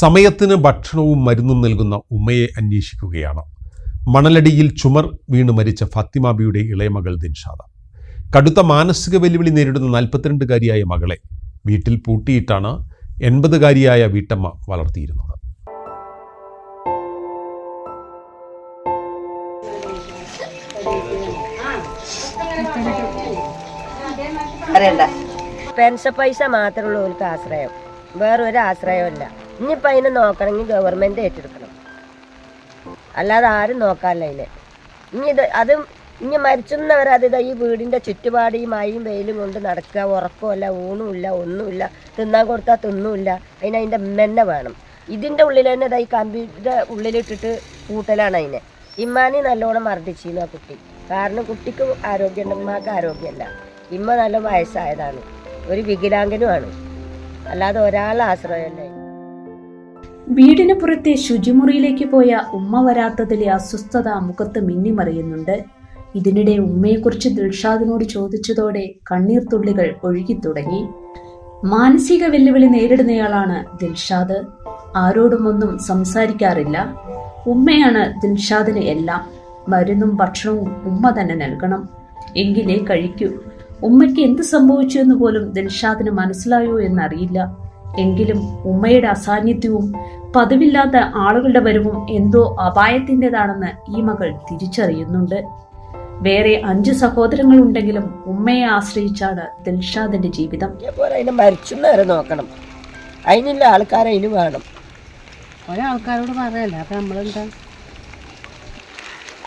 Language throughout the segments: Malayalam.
സമയത്തിന് ഭക്ഷണവും മരുന്നും നൽകുന്ന ഉമ്മയെ അന്വേഷിക്കുകയാണ്. മണലടിയിൽ ചുമർ വീണ് മരിച്ച ഫാത്തിമാബിയുടെ ഇളയമകൾ ദിൻഷാദ. കടുത്ത മാനസിക വെല്ലുവിളി നേരിടുന്ന നാൽപ്പത്തിരണ്ടുകാരിയായ മകളെ വീട്ടിൽ പൂട്ടിയിട്ടാണ് എൺപതുകാരിയായ വീട്ടമ്മ വളർത്തിയിരുന്നത്. പെൻഷൻ പൈസ മാത്രമുള്ള ഒരു ആശ്രയം. വേറൊരു ആശ്രയമില്ല ഇനിയിപ്പോൾ അതിനെ നോക്കണമെങ്കിൽ ഗവൺമെന്റ് ഏറ്റെടുക്കണം. അല്ലാതെ ആരും നോക്കാനില്ല അതിനെ. ഇനി ഇത് അത് ഇനി മരിച്ചുന്നവരെ അത് ഈ വീടിന്റെ ചുറ്റുപാട് ഈ മഴയും വെയിലും കൊണ്ട് നടക്കുക. ഉറക്കമില്ല ഊണുമില്ല ഒന്നുമില്ല. തിന്നാൻ കൊടുത്താൽ തിന്നുമില്ല. അതിന് അതിന്റെ മെന്നെ വേണം. ഇതിന്റെ ഉള്ളിൽ തന്നെ ഇതായി കമ്പിയുടെ ഉള്ളിലിട്ടിട്ട് കൂട്ടലാണ് അതിനെ. ഇമ്മാനി നല്ലോണം മർദ്ദിച്ചിരുന്നു ആ കുട്ടി. കാരണം കുട്ടിക്ക് ആരോഗ്യമുണ്ട് ഉമ്മാക്ക് ആരോഗ്യമല്ല. ഇമ്മ നല്ല വയസ്സായതാണ്. ഒരു വികലാംഗനുമാണ്. അല്ലാതെ ഒരാളെ ആശ്രയമല്ല? വീടിന് പുറത്തെ ശുചിമുറിയിലേക്ക് പോയ ഉമ്മ വരാത്തതിലെ അസ്വസ്ഥത മുഖത്ത് മിന്നിമറിയുന്നുണ്ട്. ഇതിനിടെ ഉമ്മയെക്കുറിച്ച് ദിൽഷാദിനോട് ചോദിച്ചതോടെ കണ്ണീർ തുള്ളികൾ ഒഴുകി തുടങ്ങി. മാനസിക വെല്ലുവിളി നേരിടുന്നയാളാണ് ദിൽഷാദ്. ആരോടും ഒന്നും സംസാരിക്കാറില്ല. ഉമ്മയാണ് ദിൽഷാദിന് എല്ലാം. മരുന്നും ഭക്ഷണവും ഉമ്മ തന്നെ നൽകണം. എങ്കിലേ കഴിക്കൂ. ഉമ്മയ്ക്ക് എന്ത് സംഭവിച്ചു എന്ന് പോലും ദിൽഷാദിന് മനസ്സിലായോ എന്നറിയില്ല. എങ്കിലും ഉമ്മയുടെ അസാന്നിധ്യവും പതിവില്ലാത്ത ആളുകളുടെ വരവും എന്തോ അപായത്തിന്റെതാണെന്ന് ഈ മകൾ തിരിച്ചറിയുന്നുണ്ട്. വേറെ അഞ്ചു സഹോദരങ്ങളുണ്ടെങ്കിലും ഉമ്മയെ ആശ്രയിച്ചാണ് ദിൽഷാദിന്റെ ജീവിതം. അതിനെ മരിച്ചു നേരെ നോക്കണം. അതിനുള്ള ആൾക്കാരെ അതിന് വേണം. ഓരോ ആൾക്കാരോട് പറയല്ല? അപ്പൊ നമ്മളെന്താ?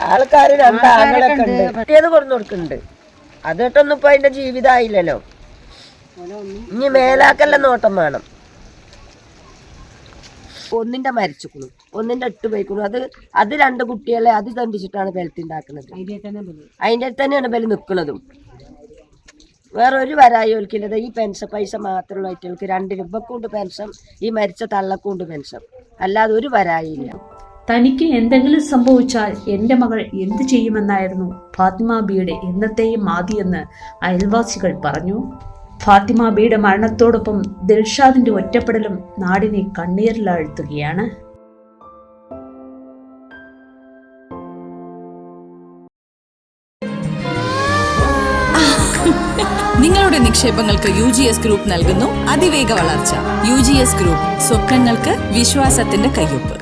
ആൾക്കാർ ഉണ്ട്. കുട്ടിയത് കൊണ്ടു കൊടുക്കുന്നുണ്ട്. അതിട്ടൊന്നും ഇപ്പൊ അതിന്റെ ജീവിതമായില്ലല്ലോ ഇനി മേലാക്കല്ല നോട്ടം വേണം. ഒന്നിന്റെ മരിച്ചുക്കുണു. ഒന്നിന്റെ ഇട്ട് പോയിക്കുന്നു അത് അത് രണ്ട് കുട്ടികളെ അത് തണ്ടിച്ചിട്ടാണ് ബലത്തി ഉണ്ടാക്കുന്നത് അതിന്റെ തന്നെയാണ് ബലി നിൽക്കുന്നതും വേറെ ഒരു വരായോൽക്കില്ലത് ഈ പെൻഷൻ പൈസ മാത്രമുള്ള ആയിട്ടുകൾക്ക് രണ്ട് രൂപക്കൊണ്ട് പെൻഷൻ ഈ മരിച്ച തള്ളക്കൊണ്ട് പെൻഷൻ. അല്ലാതെ ഒരു വരായില്ല. തനിക്ക് എന്തെങ്കിലും സംഭവിച്ചാൽ എന്റെ മകൾ എന്തു ചെയ്യുമെന്നായിരുന്നു ഫാത്തിമ ബിയുടെ എന്നത്തെയും മാതിയെന്ന് അയൽവാസികൾ പറഞ്ഞു. ഫാത്തിമ ബിയുടെ മരണത്തോടൊപ്പം ദിൽഷാദിന്റെ ഒറ്റപ്പെടലും നാടിനെ കണ്ണീരിലാഴ്ത്തുകയാണ്. നിങ്ങളുടെ നിക്ഷേപങ്ങൾക്ക് യു ജി എസ് ഗ്രൂപ്പ് നൽകുന്നു. അതിവേഗ വളർച്ച. യു ജി എസ് ഗ്രൂപ്പ് സ്വപ്നങ്ങൾക്ക് വിശ്വാസത്തിന്റെ കയ്യൊപ്പ്.